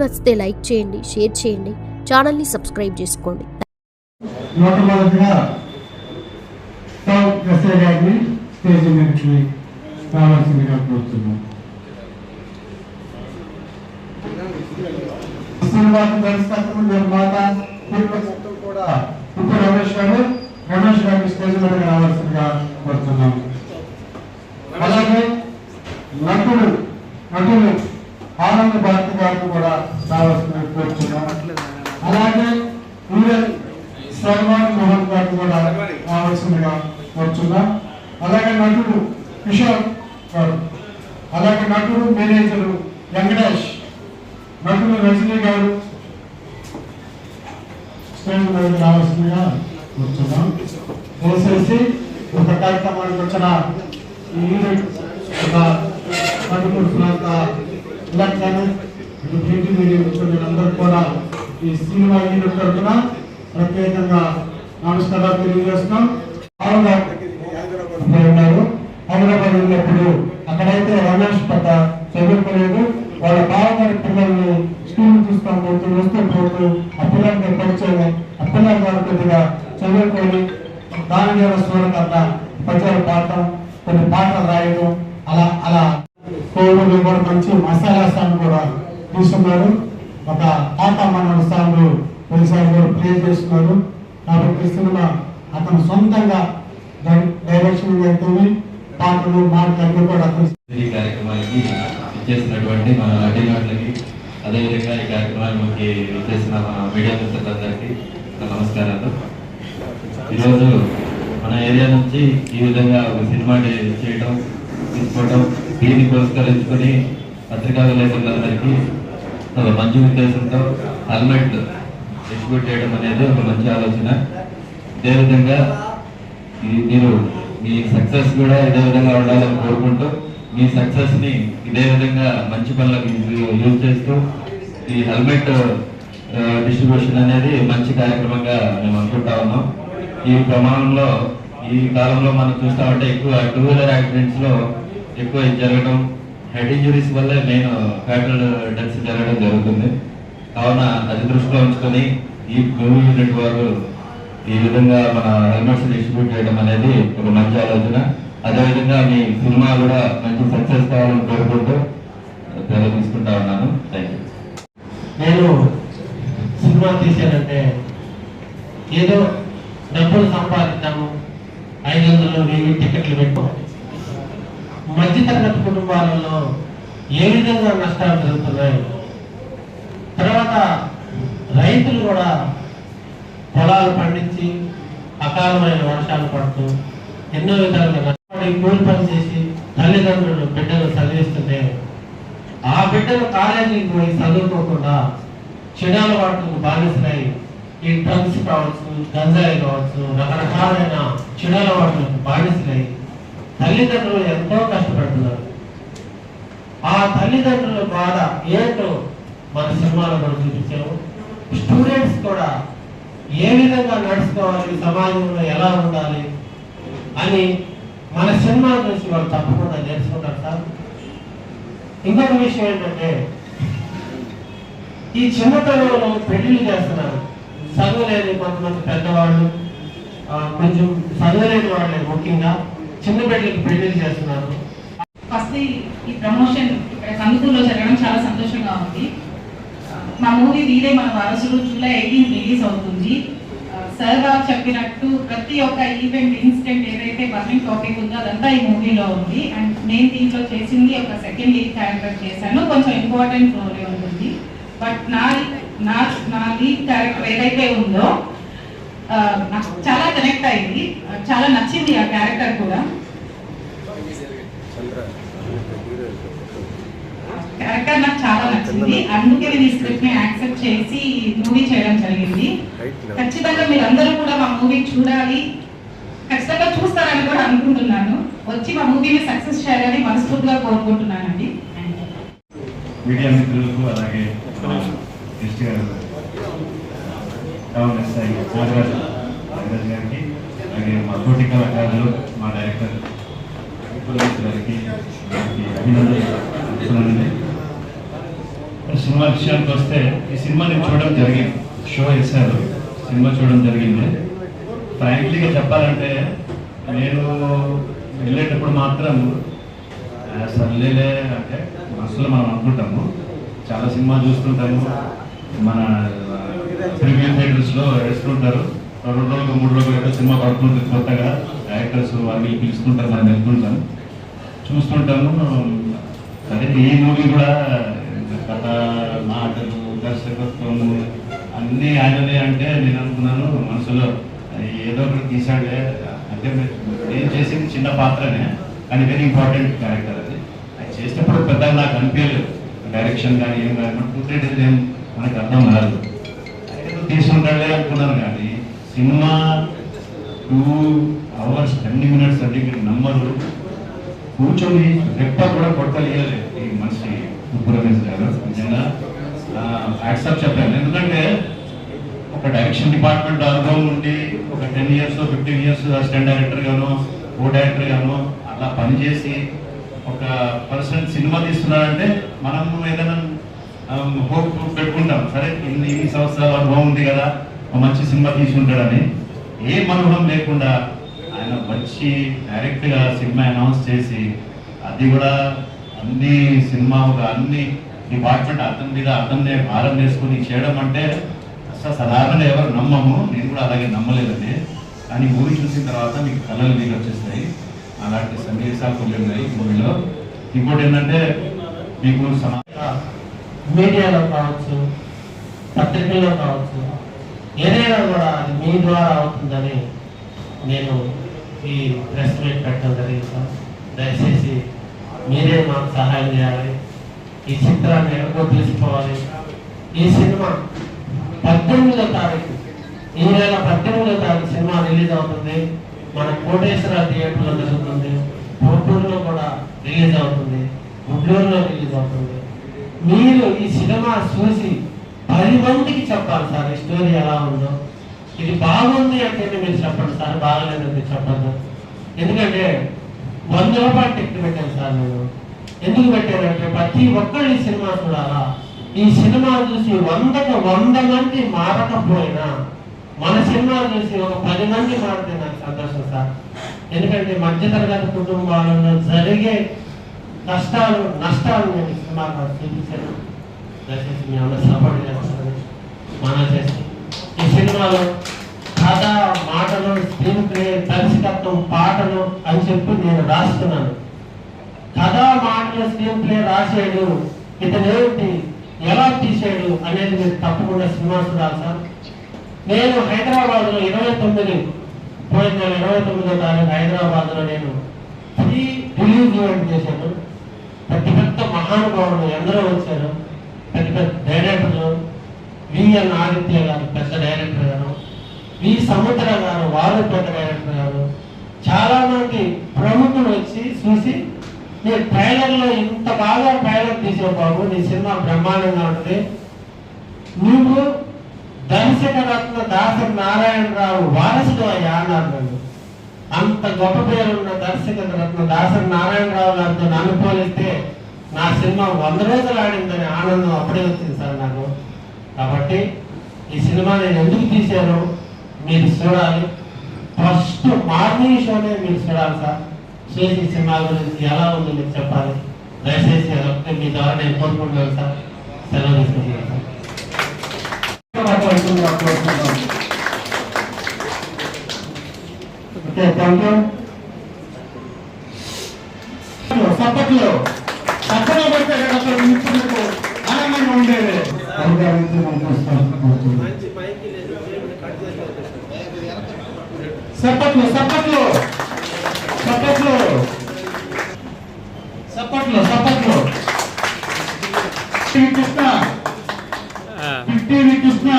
నచ్చితే లైక్ చేయండి షేర్ చేయండి ఛానల్ని సబ్స్క్రైబ్ చేసుకోండి. కూడా రమేష్ గారు రమేష్ స్టేజ్ మీద రావాల్సిందిగా కోరుతున్నాం అలాగే నటుడు నటులు ఆనంద్ భారతి గారిని కూడా రావాల్సిందిగా కోరుతున్నాం అలాగే ఊరే సల్మాన్ మోహన్ గారిని కూడా రావాల్సిందిగా కోరుతున్నాం అలాగే నటుడు కిషోర్ గారు అలాగే నటుడు మేనేజరు వెంకటేష్ నటుడు రజనీ గారు. స్టేజ్ మీద రావాల్సిందిగా కూర్చున్నాం. దయచేసి ఒక కార్యక్రమానికి వచ్చిన నటుడు ప్రాంత ఎలక్ట్రానిక్ ప్రింట్ మీడియా కూడా ఈ సినిమా యూనిట్ తరఫున ప్రత్యేకంగా నమస్కారాలు తెలియజేస్తున్నాం. హైదరాబాద్ అక్కడైతే రమేష్ పెద్ద చదువుకోలేదు వాళ్ళ బావగారి పిల్లల్ని స్కూల్ తీసుకొని పోతూ వస్తూ పోతూ ఆ పరిచయం ఆ పిల్లల గారు కొద్దిగా చదువుకొని దాని స్వరకర్త పద్యాలు పాడటం కొన్ని పాటలు రాయడం అలా అలా. కోవిడ్ కూడా మంచి మసాలా సాంగ్ కూడా తీసుకున్నారు ఒక తాత మనోడు సాంగ్ పోలీసారి గారు ప్లే చేస్తున్నారు. కాబట్టి సినిమా అతను సొంతంగా డైరెక్షన్ అవుతుంది పాటలు మాటలు కూడా ఈ కార్యక్రమానికి ఇచ్చేసినటువంటి మన నటీనటులకి అదేవిధంగా ఈ కార్యక్రమానికి ఇచ్చేసిన మన మీడియా మిత్రులందరికీ నమస్కారాలు. ఈరోజు మన ఏరియా నుంచి ఈ విధంగా ఒక సినిమా డే- చేయడం తీసుకోవడం దీన్ని పురస్కరించుకొని పత్రికా విలేకరులందరికీ ఒక మంచి ఉద్దేశంతో హెల్మెట్ డిస్ట్రిబ్యూట్ చేయడం అనేది ఒక మంచి ఆలోచన. అదేవిధంగా ఈ- మీరు మీ సక్సెస్ కూడా ఇదే విధంగా ఉండాలని కోరుకుంటూ మీ సక్సెస్ని ఇదే విధంగా మంచి పనులకు యూజ్ చేస్తూ ఈ హెల్మెట్ డిస్ట్రిబ్యూషన్ అనేది మంచి కార్యక్రమంగా మేము అనుకుంటా ఉన్నాం. ఈ ప్రమాణంలో ఈ కాలంలో మనం చూస్తా ఉంటే ఎక్కువ టూ వీలర్ యాక్సిడెంట్స్లో ఎక్కువ ఇది జరగడం హెడ్ ఇంజరీస్ వల్లే మెయిన్ ఫ్యాటల్ డెత్స్ జరగడం జరుగుతుంది. కావున అది దృష్టిలో ఉంచుకొని ఈ మూవీ యూనిట్ వారు ఈ విధంగా మన హెల్మెట్స్ డిస్ట్రిబ్యూట్ చేయడం అనేది ఒక మంచి ఆలోచన. అదేవిధంగా మీ సినిమా కూడా మంచి సక్సెస్ కావాలని కోరుకుంటూ సెలవు తీసుకుంటా ఉన్నాను. థ్యాంక్ యూ నేను సినిమా తీశానంటే ఏదో డబ్బులు సంపాదిద్దాము ఐదు వందలు వెయ్యి టికెట్లు పెట్టుకోవాలి మధ్యతరగతి కుటుంబాలలో ఏ విధంగా నష్టాలు జరుగుతున్నాయి. తర్వాత రైతులు కూడా పొలాలు పండించి అకాలమైన వర్షాలు పడుతూ ఎన్నో విధాలుగా నష్టపడి కూలి పని చేసి తల్లిదండ్రులు బిడ్డలు చదివిస్తుంటే ఆ బిడ్డలు కాలేజీకి పోయి చదువుకోకుండా చెడాల వాటికి బానిసలై ఈ డ్రగ్స్ కావచ్చు గంజాయి కావచ్చు రకరకాలైన చెడాల వాటికి బానిసలై తల్లిదండ్రులు ఎంతో కష్టపడుతున్నారు. ఆ తల్లిదండ్రుల బాధ ఏంటో మన సినిమాలో కూడా చూపించాము. స్టూడెంట్స్ కూడా ఏ విధంగా నడుచుకోవాలి సమాజంలో ఎలా ఉండాలి అని మన సినిమా నుంచి వాళ్ళు తప్పకుండా నేర్చుకుంటారు సార్. ఇంకొక విషయం ఏంటంటే ఈ చిన్నతనంలో పెళ్ళిళ్ళు చేస్తున్నారు. చదువులేని కొంతమంది పెద్దవాళ్ళు కొంచెం చదువులేని వాళ్ళే ముఖ్యంగా చిన్న పెళ్ళికి పెళ్ళిళ్ళు చేస్తున్నారు. ఫస్ట్ ఈ- ప్రమోషన్ ఇక్కడ కందుకూరులో జరగడం చాలా సంతోషంగా ఉంది. మా మూవీ వీరే మన వారసుడు జూలై ఎయిటీన్ రిలీజ్ అవుతుంది. సార్ గారు చెప్పినట్టు ప్రతి ఒక్క ఈవెంట్ ఇన్సిడెంట్ ఏదైతే బర్నింగ్ టాపిక్ ఉందో అదంతా ఈ మూవీలో ఉంది. అండ్ నేను దీంట్లో చేసింది ఒక సెకండ్ లీడ్ క్యారెక్టర్ చేశాను. కొంచెం ఇంపార్టెంట్ రోల్ ఉంటుంది. బట్ నా నా నా లీడ్ క్యారెక్టర్ ఏదైతే ఉందో నాకు చాలా కనెక్ట్ అయింది. చాలా నచ్చింది ఆ క్యారెక్టర్ కూడా. క్యారెక్టర్ నాకు చాలా నచ్చింది. అందుకే నేను ఈ స్క్రిప్ట్ని యాక్సెప్ట్ చేసి మూవీ చేయడం జరిగింది. ఖచ్చితంగా మీరందరూ కూడా మా మూవీ చూడాలి. ఖచ్చితంగా చూస్తారని కూడా అనుకుంటున్నాను. వచ్చి మా మూవీని సక్సెస్ చేయాలని మనస్ఫూర్తిగా కోరుకుంటున్నానండి. మీడియా మిత్రులకు అలాగే మా గెస్ట్ గారు టౌన్ ఎస్ఐ నాగరాజు నాగరాజు గారికి అలాగే మా తోటి కళాకారులు మా డైరెక్టర్ గారికి అభినందనలు. సినిమా విషయానికి వస్తే ఈ సినిమా నేను చూడడం జరిగింది. షో వేశారు సినిమా చూడడం జరిగింది. ఫ్రాంక్లీగా చెప్పాలంటే నేను వెళ్ళేటప్పుడు మాత్రం సర్లేలే అంటే మనసులో మనం అనుకుంటాము. చాలా సినిమా చూస్తుంటాము. మన ప్రీమియం థియేటర్స్లో వేస్తుంటారు. రెండు రోజులు మూడు రోజులు ఏదో సినిమా పడుతుంటుంది కొత్తగా. యాక్టర్స్ అవి పిలుస్తుంటారు మనం వెళ్తుంటాం. చూస్తుంటాము. అదే ఈ మూవీ కూడా కథ మాటలు దర్శకత్వము అన్నీ ఆయననే అంటే నేను అనుకున్నాను మనసులో. ఏదో ఒకటి తీసాడే అంటే నేను చేసింది చిన్న పాత్రనే కానీ వెరీ ఇంపార్టెంట్ క్యారెక్టర్ అది. అది చేసేటప్పుడు పెద్దగా నాకు అనిపించలేదు. డైరెక్షన్ కానీ ఏం కానీ టూ త్రీ డేస్ ఏం మనకు అర్థం కాదు ఏదో తీసుకుంటాడే అనుకున్నాను కానీ cinema two hours ten minutes అంటే మీరు కూర్చొని రెప్ప కూడా కొట్టలేదు ఈ మనిషి. ఉప్పు రమేష్ గారు నిజంగా యాక్సెప్ట్ చెప్పాను ఎందుకంటే ఒక డైరెక్షన్ డిపార్ట్మెంట్ అనుభవం ఉండి ఒక ten years fifteen years assistant director గాను కో డైరెక్టర్ గాను అలా పనిచేసి ఒక పర్సన్ సినిమా తీస్తున్నాడంటే మనం ఏదైనా హోప్ పెట్టుకుంటాం సరే ఇన్ని ఇన్ని సంవత్సరాల అనుభవం ఉంది కదా ఒక మంచి సినిమా తీసుకుంటాడని ఏం అనుభవం లేకుండా ఆయన వచ్చి డైరెక్ట్గా సినిమా అనౌన్స్ చేసి అది కూడా అన్ని సినిమా ఒక అన్ని డిపార్ట్మెంట్ అతని మీద అతన్నే భారం వేసుకుని చేయడం అంటే అసలు సాధారణ ఎవరు నమ్మము. నేను కూడా అలాగే నమ్మలేదండి. కానీ మూవీ చూసిన తర్వాత మీకు కళలు మీకు వచ్చేస్తాయి. అలాంటి సన్నివేశాలు కొన్ని ఉన్నాయి మూవీలో. ఇంకోటి ఏంటంటే మీకు సమా మీడియాలో కావచ్చు పత్రికల్లో కావచ్చు ఏదైనా కూడా అది మీ ద్వారా అవుతుందని నేను ఈ ప్రెస్ మీట్ పెట్టడం జరిగింది సార్. దయచేసి మీరే మాకు సహాయం చేయాలి. ఈ చిత్రాన్ని ఎక్కడికో తీసుకోవాలి ఈ సినిమా పద్దెనిమిదో తారీఖు ఈ నెల పద్దెనిమిదో తారీఖు సినిమా రిలీజ్ అవుతుంది. మన కోటేశ్వర థియేటర్లో జరుగుతుంది. గుంటూరులో కూడా రిలీజ్ అవుతుంది. గుడ్లూరులో రిలీజ్ అవుతుంది. మీరు ఈ సినిమా చూసి పది మందికి చెప్పాలి సార్ ఈ స్టోరీ ఎలా ఉందో. ఇది బాగుంది అంటే మీరు చెప్పండి సార్ బాగలేదంటే చెప్పండి. ఎందుకంటే వంద రూపాయలు టికెట్ పెట్టాను సార్ నేను. ఎందుకు పెట్టానంటే ప్రతి ఒక్కరు ఈ సినిమా చూడాలా? ఈ సినిమా చూసి వందకు వంద మంది మారకపోయినా మన సినిమా చూసి ఒక పది మంది మారితే నాకు సంతోషం సార్. ఎందుకంటే మధ్యతరగతి కుటుంబాలలో జరిగే కష్టాలు నష్టాలు నేను సినిమా చూపించాను. దయచేసి మీ అందరూ సపోర్ట్ చేస్తాను మన చేసి ఈ సినిమాలో చెప్పి నేను రాస్తున్నాను. కథ మాటలు స్క్రీన్ ప్లే రాసాడు ఇతను ఏమిటి ఎలా తీసాడు అనేది మీరు తప్పకుండా సినిమా చూడాలి సార్. నేను హైదరాబాద్లో ఇరవై తొమ్మిది పోయిన నెల ఇరవై తొమ్మిదో తారీఖు హైదరాబాద్లో నేను ప్రీ రిలీజ్ ఈవెంట్ చేశాను. పెద్ద పెద్ద మహానుభావులు ఎందరో వచ్చారు. పెద్ద పెద్ద డైరెక్టర్లు. విఎన్ ఆదిత్య గారు పెద్ద డైరెక్టర్ గారు. వి సముద్ర గారు వారు పెద్ద డైరెక్టర్ గారు. చాలా మంది ప్రముఖులు వచ్చి చూసి నీ ట్రైలర్లో ఇంత బాగా ట్రైలర్ తీసావు బాబు నీ సినిమా బ్రహ్మాండంగా ఉంటుంది నువ్వు దర్శకరత్న దాసరి నారాయణరావు వారసుడు అయ్యా అన్నారు అంత గొప్ప పేరున్న దర్శక రత్న దాసరి నారాయణరావు గారితో నన్ను పోలిస్తే నా సినిమా వంద రోజులు ఆడిందని ఆనందం అప్పుడే వచ్చింది సార్ నాకు. కాబట్టి ఈ సినిమా నేను ఎందుకు తీశాను? మీరు చూడాలి. ఫస్ట్ మార్నింగ్ షోనే మీరు చూడాలి సార్. చేసి సినిమా గురించి ఎలా ఉందో మీరు చెప్పాలి. దయచేసి అదొకటి మీ ద్వారా నేను కోరుకుంటున్నాను సార్. సెలవు తీసుకుంటున్నాను సార్. ఓకే థ్యాంక్ యూ సప్పట్లో సప్పట్లో పెడితే ఆనందంగా ఉండేది అధికారించి మనం చూస్తాం సప్పట్లో సప్పట్లో. సప్పట్లో. సప్పట్లో సప్పట్లో. కృష్ణ. టీవీ కృష్ణ.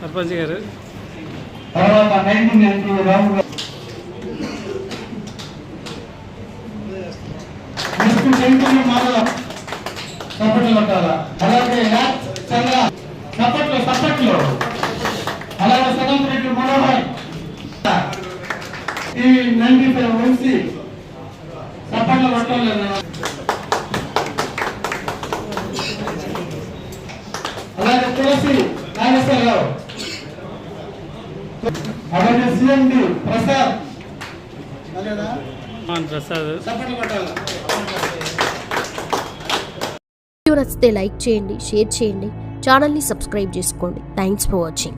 సర్పంచ్ గారు. తర్వాత నైన్టీ రాము గారు. నైన్టీన్ మాల సప్పట్లు కొట్టాల? అలాగే చంద్ర. సప్పట్లు సప్పట్లు. అలాగే రెడ్డి మనోహర్ ఈ నంది వంశీ పట్టలేదు అలాగే తులసి నాగేశ్వర అలాగే సిఎండి ప్రసాద్. నచ్చితే లైక్ చేయండి షేర్ చేయండి ఛానల్ని సబ్స్క్రైబ్ చేసుకోండి. Thanks for watching